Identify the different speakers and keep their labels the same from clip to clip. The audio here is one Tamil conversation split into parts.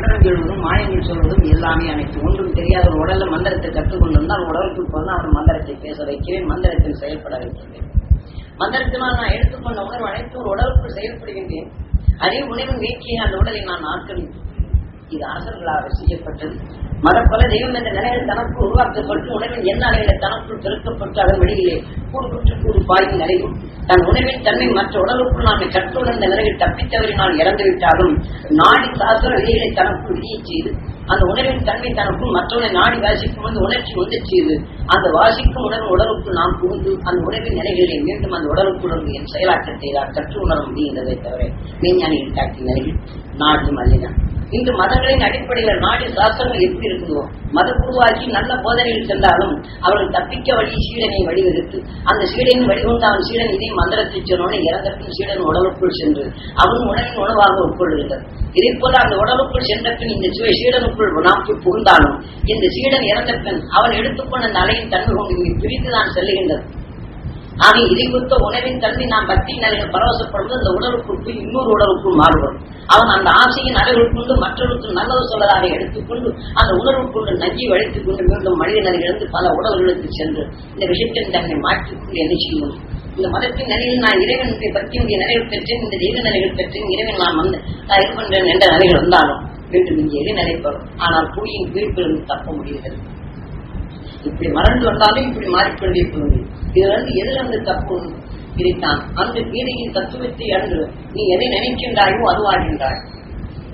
Speaker 1: மந்திரம் எழுவதும் மாயங்கள் சொல்வதும் எல்லாமே அனைத்து ஒன்றும் தெரியாத ஒரு உடல்ல மந்திரத்தை கற்றுக்கொண்டிருந்தால் உடலுக்கு போனால் அவன் மந்திரத்தை பேச வைக்கிறேன் மந்திரத்தில் செயல்பட வைக்கிறேன். மந்திரத்தினால் நான் எடுத்துக்கொண்ட உணர்வு அனைத்து ஒரு உடலுக்குள் செயல்படுகின்றேன். அதே உணர்வு நீக்கிய அந்த உடலை நான் ஆக்கிரமித்து இது அரசர்களாக செய்யப்பட்டது. மதப்பல தெய்வம் என்ற நிலையில் தனக்கு உருவாக்கப்பட்டு உணவின் என்ன அளவில் தனக்குள் பெருக்கப்பட்டு அதன் வெளியிலே கூடு குற்று கூடு பாயும் நிலையும் தன் உணவின் தன்மை மற்ற உடலுக்குள் நாமை கற்றுணர்ந்த நிலையில் தப்பித்தவரினால் இறந்துவிட்டாலும் நாடி சாஸ்திர விதிகளை தனக்குள் விதியை செய்து அந்த உணவின் தன்மை தனக்கும் மற்றவனை நாடி வாசிக்கும் வந்து உணர்ச்சி உண்டு செய்து அந்த வாசிக்கும் உணர்வு உடலுக்குள் நாம் புகுந்து அந்த உணவின் நிலைகளை மீண்டும் அந்த உடலுக்குள் வந்து என் செயலாக்கத்தை கற்று உணர முடிகின்றதை தவிர மெய்ஞானிகள் தாக்கி நிலையில் நாடு மல்லினா. இன்று மதங்களின் அடிப்படையில் நாடு சாஸ்திரங்கள் எப்படி இருக்குதோ மத நல்ல போதனையில் சென்றாலும் அவர்கள் தப்பிக்க வழி சீடனை வழிவகுத்து அந்த சீடனின் வடிவந்த அவன் சீடன் இதே மந்திரத்தை சொன்னோட இறந்த பின் சீடன் உடலுக்குள் சென்று அவன் உணவின் உணவாக உட்கொள்ளுகிறது இதே போல அந்த உடலுக்குள் சென்ற பின் இந்த சுவை சீடனுக்குள் நாம் புகுந்தாலும் இந்த சீடன் இறந்த பின் அவன் எடுத்துக்கொண்ட அந்த அலையின் தன்மை கொண்டு இங்கே பிரித்துதான் செல்லுகின்றது. ஆக இதை குறித்த உணவின் தன்மை நாம் பக்தி நிலையில் பரவசப்படுவது அந்த உடலுக்குள் இன்னொரு உடலுக்குள் மாறுவது அவன் அந்த ஆசையின் அறைகள் மற்றவருக்கு நல்லது சொல்லதாக எடுத்துக்கொண்டு அந்த உணர்வுக்குண்டு நஞ்சி வளைத்துக் கொண்டு மீண்டும் மனித நிலையிலிருந்து பல உடல்களுக்கு சென்று இந்த விஷயத்தின் தன்னை மாற்றிக்கொண்டு என்ன செய்யும்? இந்த மதத்தின் நிலையில் நான் இறைவனுடைய பக்தியுடைய நிலைகள் பெற்றேன் இந்த தெய்வ நிலைகள் பெற்றேன் இறைவன் நான் வந்து நான் இருக்கின்றேன் என்ற நிலைகள் வந்தாலும் மீண்டும் இங்கே எது பெறும் ஆனால் புலியின் வீழ்ப்பிலிருந்து தப்ப முடிகிறது. இப்படி மறந்து வந்தாலும் இப்படி மாறிக்கொண்டே போகுது. இதுல இருந்து எதுல வந்து தப்பு இதைத்தான் அந்த கீதையின் தத்துவத்தை அன்று நீ எதை நினைக்கின்றாயோ அதுவாகின்றாய்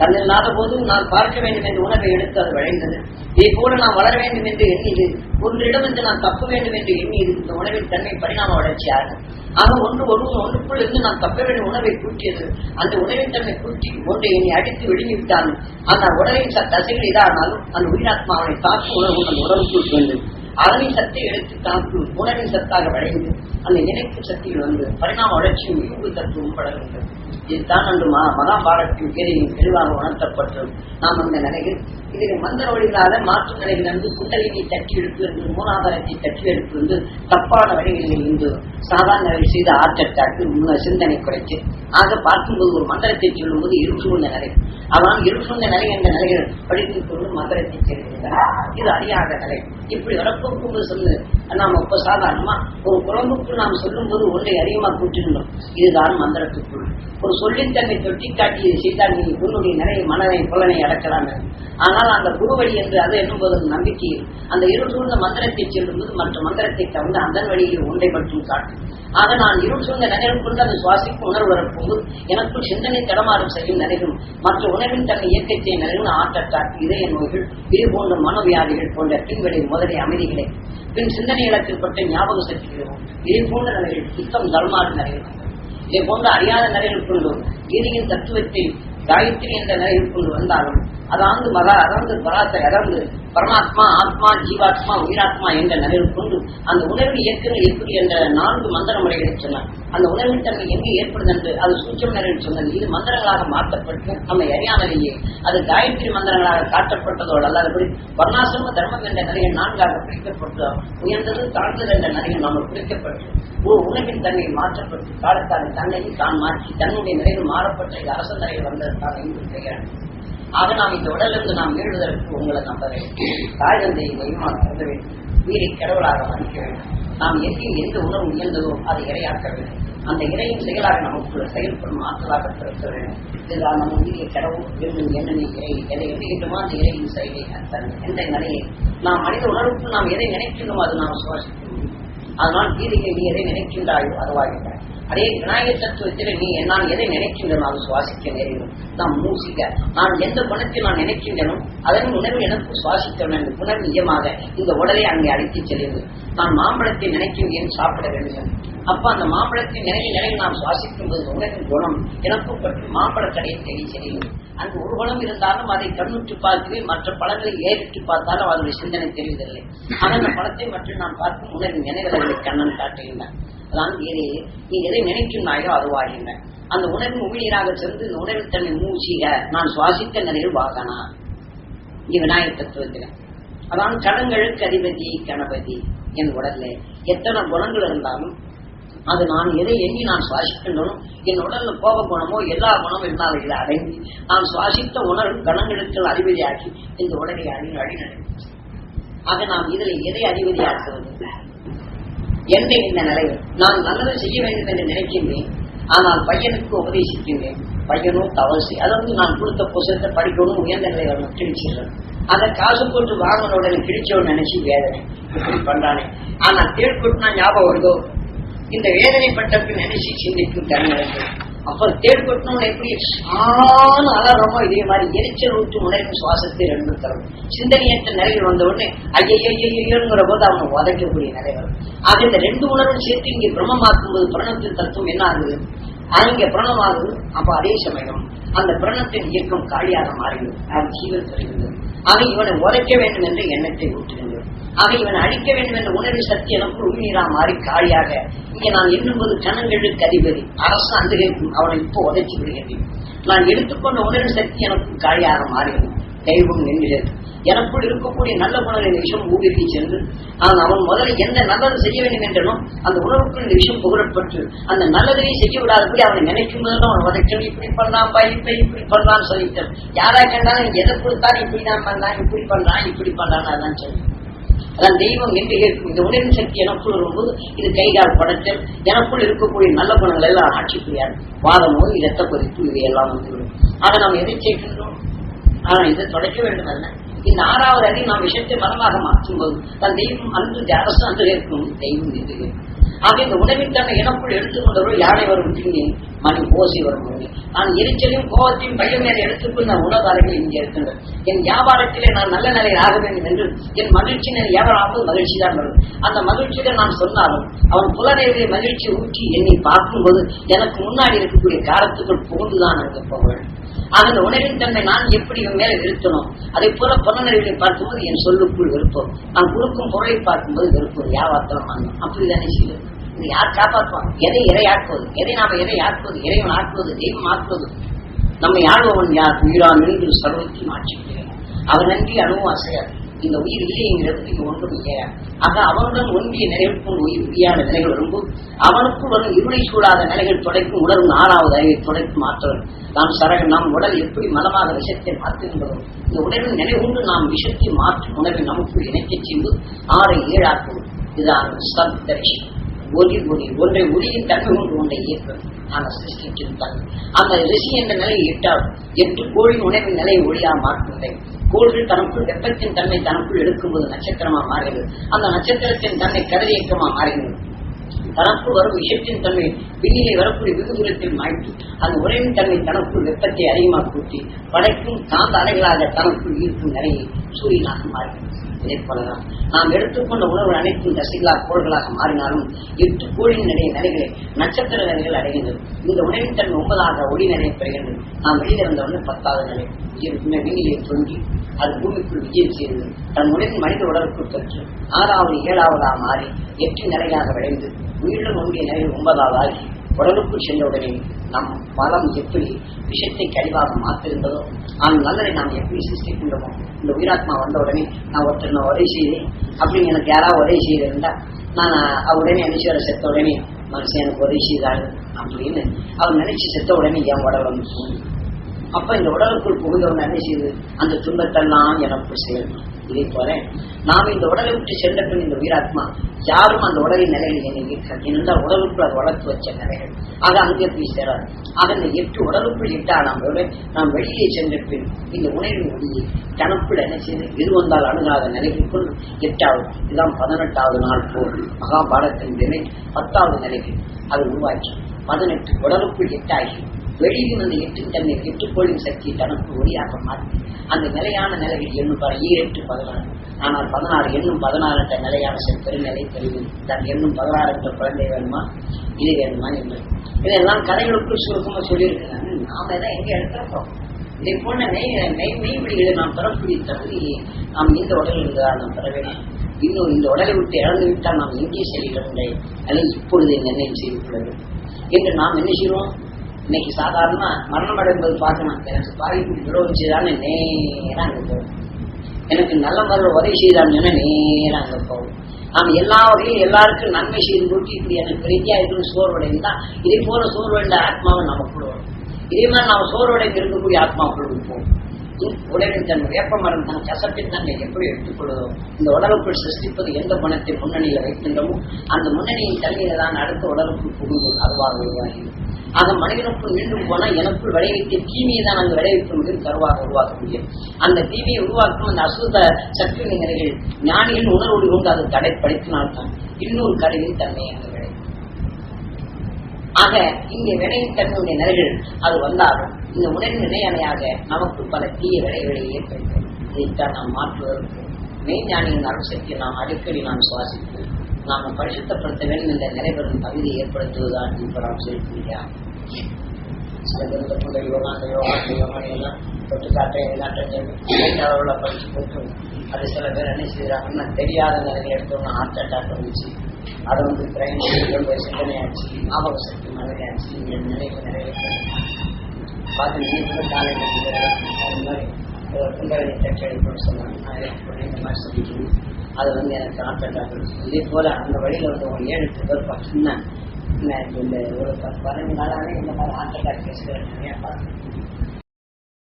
Speaker 1: கண்ணில்லாத போது நான் பார்க்க வேண்டும் என்ற உணர்வை எடுத்து அது வளைந்தது. இதை போல நான் வளர வேண்டும் என்று எண்ணியது. ஒன்றிடமிருந்து நான் தப்ப வேண்டும் என்று எண்ணியது. இந்த உணவின் தன்மை பரிணாம வளர்ச்சியாகும். ஆக ஒன்று ஒருவன் ஒன்றுக்குள் இருந்து நான் தப்ப வேண்டிய உணவை கூட்டியது. அந்த உணவின் தன்னை கூட்டி ஒன்றை என்னை அடித்து விழுங்கிவிட்டாலும் அந்த உடலின் தசைகள் இதானாலும் அந்த உயிராத்மாவை அவனை தாக்கும் உணவு அந்த உடலுக்குள் வேண்டும் அதனை சத்தை எடுத்து தாக்கும் உணவின் சத்தாக வளைந்து அந்த இணைப்பு சக்தியில் வந்து பரிணாம வளர்ச்சியும் இயல்பு தத்துவம் படர்கின்றது இதுதான் அன்று மகா மகாபாரத்தின் பேரையும் தெளிவாக உணர்த்தப்பட்டது நாம் அந்த நிலையில் இதில் மந்திர வழிகளாக மாற்று நிலையிலிருந்து குண்டலினை தட்டி எடுத்து என்று மூலாதாரத்தை தட்டி எடுத்து வந்து தப்பான வழிகளில் இருந்து சாதாரண நிலையில் செய்த ஆற்றட்டாக்கு சிந்தனை குறைச்சு ஆக பார்க்கும்போது ஒரு மந்திரத்தை சொல்லும்போது இருசூழ்ந்த நிலை. அதான் இருசூழ்ந்த நிலை என்ற நிலையில் படித்துக் கொண்டு மந்திரத்தை செல்கிறார் இது அறியாத நிலை. இப்படி வரப்போக்கும்போது சொல்லு நாம் இப்ப சாதாரணமா ஒரு குரம்புக்கு நாம் சொல்லும்போது ஒன்றை அதிகமாக கூட்டிருந்தோம் இதுதான் மந்திரத்துக்குள். ஒரு சொல்லித்தன்மை தொட்டி காட்டி இதை செய்தால் நீ உன்னுடைய நிறைய மனதை புலனை அடக்கலாம் ஆனால் அந்த குருவழி என்று அது என்னும்போது அந்த நம்பிக்கையில். அந்த இருள் சூழ்ந்த மந்திரத்தை செல்லும்போது மற்ற மந்திரத்தை தவிர அதன் வழியில் ஒன்றை மட்டும் காட்டும் ஆக நான் இருள் சூழ்ந்த நிலையில் கொண்டு அந்த சுவாசிக்கும் உணர்வு வரப்போது எனக்குள் சிந்தனை தடமாறும் செய்யும் நிலையும் மற்ற உணர்வின் தன் இயக்கத்தை நிலையும் அட்டாக் இதய நோய்கள் இது போன்ற மனோவியாதிகள் போன்ற பின்வெளி முதலிய அமைதிகளை. பின் சிந்தனை இலக்கிற்பட்ட ஞாபக சக்திகளும் இதே போன்ற நிலைகள் சுத்தம் தர்மாறு நிலைகள் இதை போன்ற அறியாத நிலைகள் கொண்டு கீதையின் தத்துவத்தை காயத்ரி என்ற நிலையில் கொண்டு வந்தாலும் அதாவது மகா அதாந்து பராசை அதாந்து பரமாத்மா ஆத்மா ஜீவாத்மா உயிராத்மா என்ற நிலையில் கொண்டு அந்த உணர்வு இயக்கங்கள் எப்படி என்ற நான்கு மந்திர முறைகளை சொன்னார். அந்த உணர்வின் தன்மை எங்கே ஏற்படுது என்று அது சூச்சம் நிலையில் சொன்னது. இது மந்திரங்களாக மாற்றப்பட்டு நம்மை அறியாமலேயே அது காயத்ரி மந்திரங்களாக காட்டப்பட்டதோடு அல்லாதபடி வர்ணாசிரம தர்மம் என்ற நிலையை நான்காக பிரிக்கப்பட்டு உயர்ந்தது தாழ்ந்தது என்ற நிலையில் நாம் பிரிக்கப்பட்டு ஒரு உணவின் தன்மை மாற்றப்பட்டு காலத்தால் தன்னையும் தான் மாற்றி தன்னுடைய நிலையில் மாறப்பட்ட இந்த அரச நிலையில் வந்ததற்காக இங்கு செய்கிறார் ஆக நாம் இந்த உடலுக்கு நாம் மீள்வதற்கு உங்களை நம்ப வேண்டும். தாய் தந்தையை மையமாக கருத வேண்டும். உயிரை கடவுளாக மதிக்க வேண்டும். நாம் எங்கே எந்த உணவு உயர்ந்ததோ அதை இரையாக்க வேண்டும். அந்த இறையின் செயலாக நமக்குள்ள செயல்படும் ஆற்றலாக பிறக்க வேண்டும். இதுதான் நம்ம உயிரை கடவுள் வேண்டும் என்னென்ன இறை எதை எண்ணுகின்றோமோ அந்த இறையின் செயலை எந்த நிலையை நாம் மனித உணர்வுக்கு நாம் எதை நினைக்கின்றோமோ அது நாம் சுவாசிக்க முடியும். அதனால் கீதையை நீ எதை நினைக்கின்றாயோ அதுவாகின்றாய் அதே விநாயகர் தத்துவத்தில் நீ நான் எதை நினைக்கின்றனோ அது சுவாசிக்க நேரிடும். நான் மூசிக்க நான் எந்த குணத்தை நான் நினைக்கின்றனோ அதன் உணர்வு எனக்கு சுவாசிக்க வேண்டும். புனர் நிஜமாக இந்த உடலை அங்கே அழைத்துச் செல்லுங்கள் நான் மாம்பழத்தை நினைக்கின்றேன் சாப்பிட வேண்டும். அப்ப அந்த மாம்பழத்தின் நினைவு நிலையில் நாம் சுவாசிக்கும் போது உலகின் குணம் எனக்கும் பற்றி மாம்பழ கடையை தேடி செல்லும் அந்த ஒரு குணம் இருந்தாலும் அதை கண்ணுற்று பார்க்கவே மற்ற பழங்களை ஏறிட்டு பார்த்தாலும் அதனுடைய சிந்தனை தெரிவதில்லை. ஆனால் அந்த பழத்தை மட்டும் நான் பார்க்கும் உலகின் நினைவுகளை கண்ணன் காட்டுகின்றான் அதான் வேறு நீ எதை நினைக்கின்றாயோ அதுவாகின்ற அந்த உணர்வு உமிழீராக சென்று இந்த உணர்வு தன்னை மூச்சிக நான் சுவாசித்த நிலையில் வாகனா இது விநாயகர் தத்துவத்தில். அதான் கடங்களுக்கு அதிபதி கணபதி என் உடல்ல. எத்தனை குணங்கள் இருந்தாலும் அது நான் எதை எண்ணி நான் சுவாசிக்கின்றனோ என் உடல்ல கோப குணமோ எல்லா குணமும் இருந்தாலும் இதை அடங்கி நான் சுவாசித்த உணர்வு கணங்களுக்கு அதிபதியாக்கி இந்த உடலை அழி அழிநடை ஆக நாம் இதில் எதை அதிபதியாக்குவது எந்த இந்த நிலையில் நான் நல்லது செய்ய வேண்டும் என்று நினைக்கின்றேன் ஆனால் பையனுக்கு உபதேசிக்கின்றேன். பையனும் தவசி அதை அதாவது நான் கொடுத்த புசத்தை படிக்கணும் உயர்ந்த நிலை வரணும் கிழிச்சிடுறேன் அதை காசு போட்டு வாங்கின உடனே கிழிச்சோன்னு நினைச்சு வேதனை. இப்படி பண்றானே. ஆனா தேர்கொட்டினா ஞாபகம் வருதோ? இந்த வேதனைப்பட்ட பின் நினைச்சு சிந்திக்கும் தன்மை அப்புறம் அப்ப எப்படி ஆன அலறமோ இதே மாதிரி எரிச்சல் ஊற்று உணர்வு சுவாசத்தை ரெண்டு தரும். சிந்தனையற்ற நிலையில் வந்த உடனே ஐயையோங்கிற போது அவன் உதைக்கக்கூடிய நிலை வரும். ஆக இந்த ரெண்டு உணர்வும் சேர்த்து இங்கே பிரம்மமாக்கும் போது பிரணத்தின் தத்துவம் என்ன ஆகுது? அங்கே பிரணமாகுது அப்ப அதே சமயம் அந்த பிரணத்தின் இயக்கம் காலியாக மாறிவிடும். அது ஜீவன் பெறுகிறது ஆக இவனை உதைக்க வேண்டும் என்ற எண்ணத்தை ஊட்டுகின்றது ஆக இவனை அழிக்க வேண்டும் என்ற உணர்வு சக்தி எனக்கு உண்மையா மாறி காலியாக. இங்கே நான் எண்ணும்போது கணங்களுக்கு அதிபதி. அரசு அந்தரிக்கும் அவனை இப்போ உதைச்சு விடுகிறேன் நான் எடுத்துக்கொண்ட உணர்வு சக்தி எனக்கு காலியாக மாறிடும் தெய்வம் என்கிறது எனக்குள் இருக்கக்கூடிய நல்ல குணங்களின் விஷயம் ஊடுருவி சென்று ஆனால் அவன் முதல்ல எந்த நல்லது செய்ய வேண்டும் என்றனும் அந்த உணர்வுக்குள் இந்த விஷயம் புகழப்பட்டு அந்த நல்லதையும் செய்ய விடாதபடி அவனை நினைக்கும் போது அவன் உதைக்கணும். இப்படி பண்ணலாம் பா இப்ப இப்படி பண்ணலாம்னு சொல்லிட்டான் யாரா கண்டாலும் நீ எதை கொடுத்தாலும் இப்படிதான் பண்ணலாம் இப்படி பண்றான் இப்படி பண்றான் அதான் சொல்லி அதான் தெய்வம் என்று இருக்கும். இந்த உணர்வு சக்தி எனக்குள் வரும்போது இது கைகால் படைச்சல் எனக்குள் இருக்கக்கூடிய நல்ல குணங்கள் எல்லாம் ஆட்சி புரியாது வாதமோ இரத்த கொதிப்பு இது எல்லாம் வந்துவிடும். அதை நாம் எதை சேர்க்கின்றோம்? ஆனால் இதை தொடக்க வேண்டும் அல்ல இந்த ஆறாவது அடி நாம் விஷயத்தை மரமாக மாற்றும் போது தன் தெய்வம் அன்று அரசு அன்று இருக்கும் தெய்வம் என்று இருக்கும் ஆக இந்த உணவின் தன்னை எனக்குள் எடுத்துக்கொண்டவர்கள் யானை வரும் தீங்கி மணி ஓசி வரும் நான் எரிச்சலையும் கோபத்தையும் பையன் மேலே எடுத்துக்கொண்டு நான் உணவார்கள் இங்கே இருக்கின்றன. என் வியாபாரத்திலே நான் நல்ல நிலையில் ஆக வேண்டும் என்று என் மகிழ்ச்சி நிலை வியாபாரம் மகிழ்ச்சி தான் வரும். அந்த மகிழ்ச்சியில நான் சொன்னாலும் அவன் புலனையிலே மகிழ்ச்சி ஊற்றி என்னை பார்க்கும்போது எனக்கு முன்னாடி இருக்கக்கூடிய காலத்துக்குள் புகுந்துதான் அங்கு போக வேண்டும் ஆக அந்த உணர்வின் தன்மை நான் எப்படி இவன் மேல விருத்தணும் அதே போல புலனறிவை பார்க்கும்போது என் சொல்லுக்குள் விருப்பம் நான் கொடுக்கும் பொருளை பார்க்கும்போது விருப்பம் யாவாத்தனம் வாங்கும் அப்படிதானே செய்யும் இது யார் காப்பாற்றுவான்? எதை இறை ஆக்குவது? எதை நாம எதை ஆக்குவது? இறைவன் ஆக்குவது தெய்வம் ஆக்குவது? நம்மை ஆளுபவன் யார்? உயிரான் என்று சர்வத்தையும் ஆட்சி அவர் நன்றி அணுவும் அசையாது. இந்த உயிர் இல்லைங்கிறது இங்க ஒன்றும் இல்லையா ஆக அவனுடன் ஒன்றிய நிலைக்கும் உயிர் உரியான நிலைகள் வரும்போது அவனுக்கு வரும் இருளை சூடாத நிலைகள் தொடைக்கும் உணர்வு ஆறாவது அறிவை துடைக்கும் மாற்றவர் நாம் சரக நாம் உடல் எப்படி மனமாக விஷத்தை மாற்றுகின்றதோ இந்த உடலின் நிலை உண்டு நாம் விஷத்தை மாற்றும் உணர்வை நமக்குள் இணைக்கச் செய்து ஆறை ஏழாக்கும் இதுதான் சத் தரிசனம் ஒளி ஒளி ஒன்றை ஒளியின் தன்மை கொண்டு ஒன்றை இயக்கம் நாங்கள் சிருஷ்டிக்கும் அந்த ரிஷி என்ற நிலையை எட்டால் எட்டு கோழி உணவின் நிலையை ஒளியா மாற்றுகின்றேன். கோள்கள் தனக்குள் வெப்பத்தின் தன்மை தனக்குள் எடுக்கும்போது நட்சத்திரமா மாறுகிறது. அந்த நட்சத்திரத்தின் தன்மை கதிரியக்கமா மாறுகிறது. தனக்குள் வரும் விஷயத்தின் தன்மை விண்ணிலே வரக்கூடிய வெகு தூரத்தில் மாற்றி அந்த உரையின் தன்மை தனக்குள் வெப்பத்தை அதிகமாக கூட்டி படைக்கும் காந்த அலைகளாக தனக்குள் ஈர்க்கும் நிறைய சூரியனாக மாறுகிறது. ஏற்படலாம் நாம் எடுத்துக்கொண்ட உணவு அனைத்தும் தசைகளா கோள்களாக மாறினாலும் எட்டு கோளின் நிலைய நிலைகளை நட்சத்திர நிலைகள் அடைகின்றது இந்த உணவின் தன் ஒன்பதாக ஒளி நிலையை பெறுகின்றது. நாம் வெளியில வந்தவுடனே பத்தாவது நிலை உயிர் விண்ணிலே தொங்கி அது பூமிக்குள் விஜயம் செய்தது. தன் உடலின் மனித உடலுக்குள் தொற்று ஆறாவது ஏழாவதாக மாறி எட்டு நிலையாக விளைந்து உயிருடன் ஒன்றிய நிலையில் ஒன்பதாவதாகி உடலுக்குள் சென்றவுடனே நம் பலம் எப்படி விஷயத்தை கழிவாக மாற்றிருந்ததோ ஆனால் நல்லதை நாம் எப்படி சிருஷ்டிக்கின்றோமோ இந்த உயிராத்மா வந்த உடனே நான் ஒருத்தர் நான் உதவி செய்தேன் அப்படின்னு எனக்கு யாராவது உதவி செய்திருந்தா நான் அவர் உடனே நினைச்சு செத்த உடனே மனுஷன் எனக்கு உதவி செய்தாள் அப்படின்னு அவர் நினைச்சு செத்த உடனே என் உடல் வந்து தூங்கும் அப்ப இந்த உடலுக்குள் புகுந்தவன் என்ன செய்யுது அந்த துன்பத்தெல்லாம் எனக்கு செய்யணும் இதை போல நாம் இந்த உடலை விட்டு சென்ற பின் இந்த உயிராத்மா யாரும் அந்த உடலின் நிலையில் என்னை ஈர்க்க இருந்தால் உடலுக்குள் அது வளர்த்து வச்ச நிலைகள். ஆக அங்கே போய் சேராது. ஆக இந்த எட்டு உடலுக்குள் எட்டானாமோடு நாம் வெளியே சென்ற பின் இந்த உணர்வின் ஒளியை தனக்குள் என்ன செய்து எது வந்தால் அணுகாத நிலைக்குள் எட்டாவது இதுதான் பதினெட்டாவது நாள் போர் மகாபாரத்தின் நிலை பத்தாவது நிலைக்கு அது உருவாக்கி பதினெட்டு உடலுக்குள் எட்டாகி வெளியில் அந்த எட்டு தன்னை எட்டுக்கோளின் சக்தியை தனக்கு ஒளியாக மாற்றி அந்த நிலையான நிலையில் எண்ணும் பாரு ஈரெட்டு பதினாறு. ஆனால் பதினாறு எண்ணும் பதினாறு என்ற நிலையான செல் பெருநிலை தெரியும். தன் எண்ணும் பதினாறு என்ற குழந்தை வேணுமா? இது வேணுமா என்று. இதெல்லாம் கதைகளுக்குள் சுருக்கமாக சொல்லியிருக்கிறாங்க. நாம தான் எங்கே எடுக்கிறோம்? இதை போன்ற மெய் மெய் மெய்வெளிகளை நாம் பெறக்கூடிய தகுதி நாம் இந்த உடலில் இருந்தால் நாம் பெற வேண்டும். இன்னும் இந்த உடலை விட்டு இழந்து விட்டால் நாம் எங்கே செல்கிறோம் அல்லது இப்பொழுது நிர்ணயம் செய்து கொள்ள வேண்டும். என்று நாம் என்ன செய்வோம்? இன்னைக்கு சாதாரணமா மரணம் அடைந்தது பார்க்கணும் எனக்கு பாதிப்பு விரோதம் செய்தான்னு நேரம் அங்க போகும். எனக்கு நல்ல முறையில் உதவி செய்தான்னு சொன்னா நேரம் அங்க போகும். நாம் எல்லா வகையும் எல்லாருக்கும் நன்மை செய்து கொடுத்து இப்படி எனக்கு பிரீதியா இருக்குன்னு சோர்வடைந்தா இதே போல சோர்வடைந்த ஆத்மாவை நம்ம கொடுவோம் இதே மாதிரி நாம் சோர்வடைந்து இருக்கக்கூடிய ஆத்மாவுக்குள் இருப்போம் உடலின் தன் வேப்ப மரம் தன் கசப்பின் தன்னை எப்படி எடுத்துக்கொள்வதோ இந்த உடலுக்குள் சிருஷ்டிப்பது எந்த குணத்தை முன்னணியில் வைக்கின்றமோ அந்த முன்னணியின் தன்மையில தான் அடுத்த உடலுக்குள் புகுந்து அதுவாக உருவாகிறது ஆக மனிதனுக்குள் மீண்டும் போனால் எனக்குள் விளைவிக்க தீமையை தான் அந்த விளைவிக்க முடியும் கருவாக உருவாக்க முடியும். அந்த தீமையை உருவாக்கும் அந்த அசுத சக்தி நிலைகள் ஞானியின் உணர்வோடு கொண்டு அதை தடைப்படுத்தினால்தான் இன்னொரு கருவின் தன்மை அந்த விளையும் ஆக இங்கே வினையின் தன்மையுடைய நிலைகள் அது வந்தாலும் இந்த உணர்வு நிலையணையாக நமக்கு பல தீய விளைவுகளை ஏற்படுத்தும். இதைத்தான் நாம் மாற்றுவதற்கு மெய்ஞானியின் அருசக்தியை நாம் அடிக்கடி நாம் சுவாசிக்கிறோம் நாம் பரிசுத்தப்படுத்த வேண்டும் என்ற நிறைவேறும் தகுதியை ஏற்படுத்துவதுதான் இப்ப நாம் செய்யக்கூடிய சில பேர் புள்ள யோகா அந்த யோகா அந்த யோகா எல்லாம் தொட்டு காட்ட காட்ட அளவில் படிச்சு போட்டு அது சில பேர் என்ன செய்கிறாங்கன்னா தெரியாத நிலையை எடுத்தோம்னா ஹார்ட் அட்டாக் வந்துச்சு. அதை வந்து பிரெயின் ரொம்ப சிந்தனையாச்சு ஞாபக சக்தி மனதையாச்சு நினைவு நிறைய பார்த்து நீ கூட காலையில் அது மாதிரி குண்டவனை டச் எடுக்கணும்னு சொன்னாங்க. நான் எனக்கு இந்த மாதிரி சொல்லிக்கணும் அது வந்து எனக்கு ஹார்ட் அட்டாக் இதே போல அந்த வழியில வந்து ஒரு ஏழு எட்டு பேர் பார்த்தீங்கன்னா இந்த ஒரு பத்து பதினஞ்சு நாளாவே இந்த மாதிரி ஹார்ட் அட்டாக் கேஸ்கள் நிறைய பார்த்தேன்